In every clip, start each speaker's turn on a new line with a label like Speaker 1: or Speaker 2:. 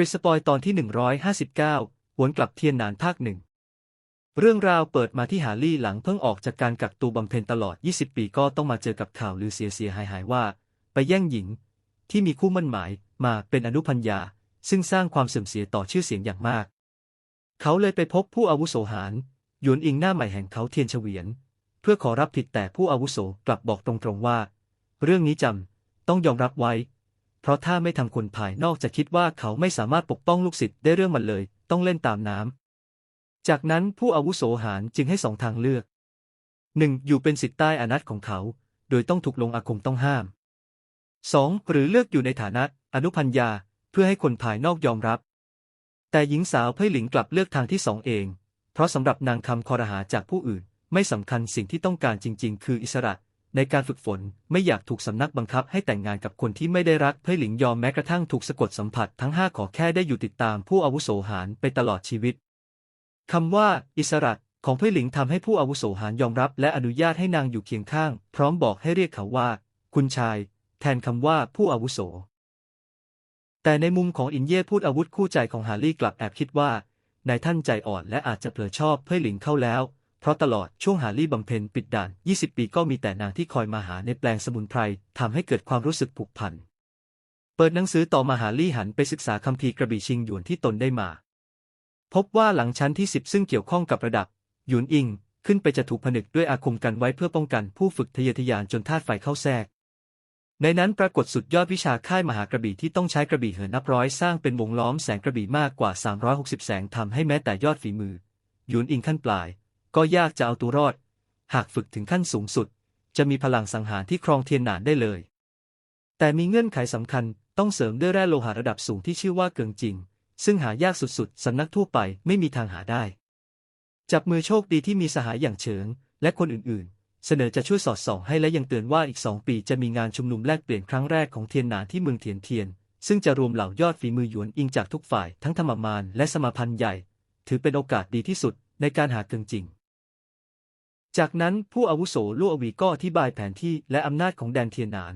Speaker 1: คริสปอยตอนที่ 159 หวนกลับเทียนหนานภาคหนึ่ง เรื่องราวเปิดมาที่หาลี่หลังเพิ่งออกจากการกักตัวบำเพ็ญตลอด 20 ปีก็ต้องมาเจอกับข่าวลือเสียเสียหายหายว่า ไปแย่งหญิง ที่มีคู่มั่นหมายมาเป็นอนุพัญญา ซึ่งสร้างความเสื่อมเสียต่อชื่อเสียงอย่างมาก เขาเลยไปพบผู้อาวุโสหารหยวนอิงหน้าใหม่แห่งเขาเทียนเฉวียน เพื่อขอรับผิดแต่ผู้อาวุโสกลับบอกตรงๆว่า เรื่องนี้จำต้องยอมรับไว้ เพราะถ้าไม่ทำคนภายนอกจะคิดว่าเขาไม่สามารถปกป้องลูกศิษย์ได้เรื่องมันเลย ต้องเล่นตามน้ำ จากนั้นผู้อาวุโสหารจึงให้สองทางเลือกหนึ่งอยู่เป็นสิทธิ์ใต้อานัตของเขา โดยต้องถูกลงอาคมต้องห้ามสองหรือเลือกอยู่ในฐานะอนุพัญญาเพื่อให้คนภายนอกยอมรับ แต่หญิงสาวเพ่ยหลิงกลับเลือกทางที่สองเอง เพราะสำหรับนางคำคอรหาจากผู้อื่น ไม่สำคัญสิ่งที่ต้องการจริง ๆ คืออิสระ ในการฝึกฝนไม่อยากถูกสำนักบังคับให้แต่งงานกับคนที่ไม่ได้รักเพ่ยหลิงยอมแม้กระทั่งถูกสะกดสัมผัสทั้งห้าขอแค่ได้อยู่ติดตามผู้อาวุโสหารไปตลอดชีวิตคำว่า อิสระของเพ่ยหลิงทำให้ผู้อาวุโสหารยอมรับ และอนุญาตให้นางอยู่เคียงข้าง พร้อมบอกให้เรียกเขาว่า คุณชาย แทนคำว่าผู้อาวุโส แต่ในมุมของอินเย่พูดอาวุธคู่ใจของฮารี่กลับแอบคิดว่านายท่านใจอ่อนและอาจจะเผลอชอบเพ่ยหลิงเข้าแล้ว เพราะตลอดช่วงฮารี่บำเพ็ญปิดด่าน 20 ปีก็มีแต่นางที่คอยมาหาในแปลงสมุนไพรทำให้เกิดความรู้สึกผูกพัน เปิดหนังสือต่อมาฮารี่หันไปศึกษาคัมภีร์กระบี่ชิงหยวนที่ตนได้มา พบว่าหลังชั้นที่ 10 ซึ่งเกี่ยวข้องกับระดับ หยวนอิง ขึ้นไปจะถูกผนึกด้วยอาคมกันไว้เพื่อป้องกันผู้ฝึกทะเยอทะยานจนธาตุไฟเข้าแทรกในนั้นปรากฏสุดยอดวิชาค่ายมหากระบี่ที่ต้องใช้กระบี่เหินนับร้อยสร้างเป็นวงล้อมแสงกระบี่มากกว่า 360 แสงทำให้แม้แต่ยอดฝีมือหยวนอิงขั้นปลาย ก็ยากจะเอาตัวรอด หากฝึกถึงขั้นสูงสุด จะมีพลังสังหารที่ครองเทียนหนานได้เลย แต่มีเงื่อนไขสำคัญต้องเสริมด้วยแร่โลหะระดับสูงที่ชื่อว่าเกิงจริง ซึ่งหายากสุดๆสำนักทั่วไปไม่มีทางหาได้ จับมือโชคดีที่มีสหายอย่างเฉิง และคนอื่นๆ เสนอจะช่วยสอดส่องให้และยังเตือนว่าอีกสองปีจะมีงานชุมนุมแลกเปลี่ยนครั้งแรกของเทียนหนานที่เมืองเทียนเทียน ซึ่งจะรวมเหล่ายอดฝีมือหยวนอิงจากทุกฝ่ายทั้งธรรมมานและสมาพันธ์ใหญ่ ถือเป็นโอกาสดีที่สุดในการหาเกิงจริง จากนั้นผู้อาวุโสลู่อวีก็อธิบายแผนที่และอำนาจของแดนเทียนหนาน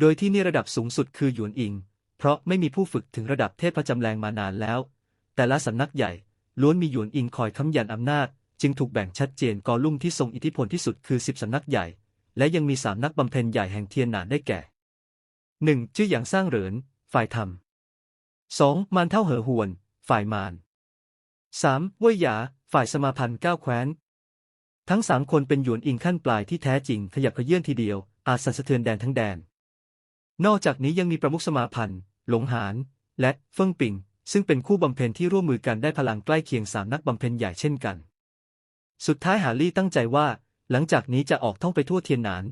Speaker 1: โดยที่นี่ระดับสูงสุดคือหยวนอิง เพราะไม่มีผู้ฝึกถึงระดับเทพจำแรงมานานแล้ว แต่ละสำนักใหญ่ล้วนมีหยวนอิงคอยค้ำยันอำนาจ จึงถูกแบ่งชัดเจนกอลุ่มที่ทรงอิทธิพลที่สุดคือสิบสำนักใหญ่ และยังมีสามนักบำเพ็ญใหญ่แห่งเทียนหนานได้แก่หนึ่งชื่ออย่างสร้างเหริน ฝ่ายธรรมสองมานเท่าเหอหวน ฝ่ายมารสามเว่ยหยา ฝ่ายสมาพันธ์ก้าวแคว้น ทั้งสามคนเป็นหยวนอิงขั้นปลายที่แท้จริงขยับขยื่นทีเดียว อาจสั่นสะเทือนแดนทั้งแดน นอกจากนี้ยังมีประมุขสมาพันธ์ หลงหาน และเฟิ่งปิง ซึ่งเป็นคู่บำเพ็ญที่ร่วมมือกันได้พลังใกล้เคียงสามนักบำเพ็ญใหญ่เช่นกัน สุดท้ายหาลี่ตั้งใจว่า หลังจากนี้จะออกท่องไปทั่วเทียนหนาน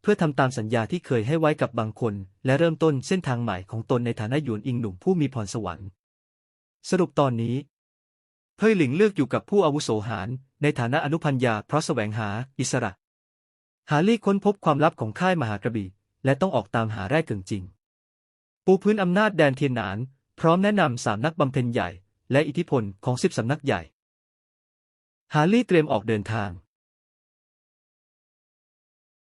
Speaker 1: เพื่อทำตามสัญญาที่เคยให้ไว้กับบางคน และเริ่มต้นเส้นทางใหม่ของตนในฐานะหยวนอิงหนุ่มผู้มีพรสวรรค์ สรุปตอนนี้ เพ่ยหลิงเลือกอยู่กับผู้อาวุโสหารในฐานะอนุพันยาเพราะแสวงหาอิสระ หาลี่ค้นพบความลับของค่ายมหากระบี่ และต้องออกตามหาแร่เกิงจริง ปูพื้นอำนาจแดนเทียนหนาน พร้อมแนะนำสามนักบำเพ็ญใหญ่ และอิทธิพลของสิบสำนักใหญ่ ฮาลี่เตรียมออกเดินทาง